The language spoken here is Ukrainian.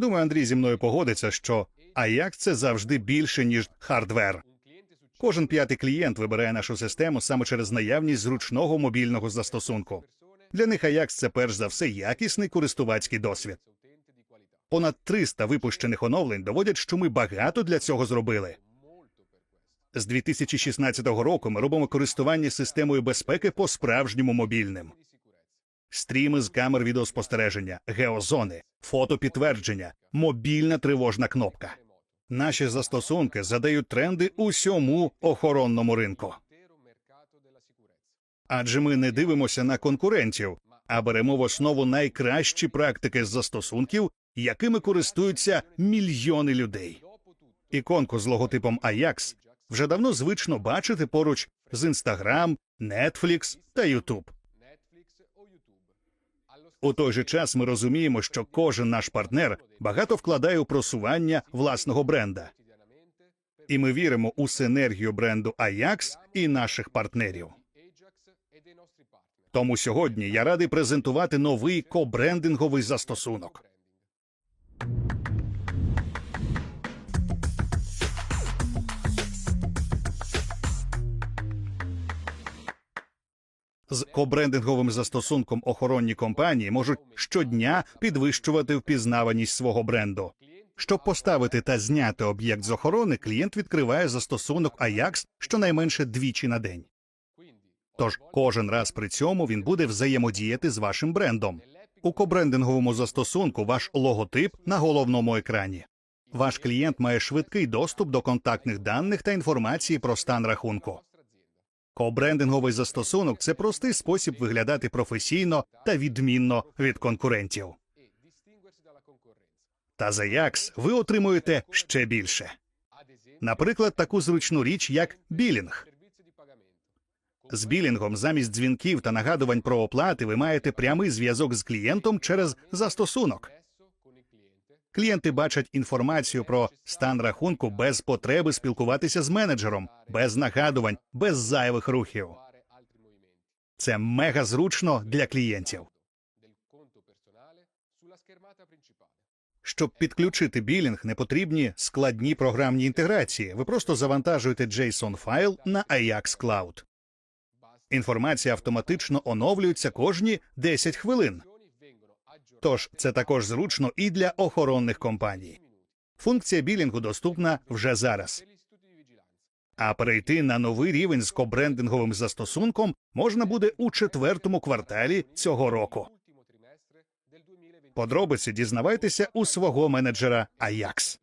Думаю, Андрій зі мною погодиться, що Ajax – це завжди більше ніж хардвер. Кожен п'ятий клієнт вибирає нашу систему саме через наявність зручного мобільного застосунку. Для них Ajax – це перш за все якісний користувацький досвід. Понад 300 випущених оновлень доводять, що ми багато для цього зробили. З 2016 року ми робимо користування системою безпеки по справжньому мобільним. Стріми з камер відеоспостереження, геозони, фотопідтвердження, мобільна тривожна кнопка. Наші застосунки задають тренди усьому охоронному ринку. Адже ми не дивимося на конкурентів, а беремо в основу найкращі практики з застосунків, якими користуються мільйони людей. Іконку з логотипом Ajax вже давно звично бачити поруч з Instagram, Netflix та YouTube. У той же час ми розуміємо, що кожен наш партнер багато вкладає у просування власного бренда, і ми віримо у синергію бренду Ajax і наших партнерів. Тому сьогодні я радий презентувати новий кобрендинговий застосунок. З кобрендинговим застосунком охоронні компанії можуть щодня підвищувати впізнаваність свого бренду. Щоб поставити та зняти об'єкт з охорони, клієнт відкриває застосунок Ajax щонайменше двічі на день. Тож кожен раз при цьому він буде взаємодіяти з вашим брендом. У кобрендинговому застосунку ваш логотип на головному екрані. Ваш клієнт має швидкий доступ до контактних даних та інформації про стан рахунку. Кобрендинговий застосунок це простий спосіб виглядати професійно та відмінно від конкурентів. Та за Ajax ви отримуєте ще більше. Наприклад, таку зручну річ, як білінг. З білінгом замість дзвінків та нагадувань про оплати ви маєте прямий зв'язок з клієнтом через застосунок. Клієнти бачать інформацію про стан рахунку без потреби спілкуватися з менеджером, без нагадувань, без зайвих рухів. Це мега зручно для клієнтів. Щоб підключити білінг, не потрібні складні програмні інтеграції. Ви просто завантажуєте JSON файл на Ajax Cloud. Інформація автоматично оновлюється кожні 10 хвилин. Тож це також зручно і для охоронних компаній. Функція білінгу доступна вже зараз. А перейти на новий рівень з кобрендинговим застосунком можна буде у четвертому кварталі цього року. Подробиці дізнавайтеся у свого менеджера Ajax.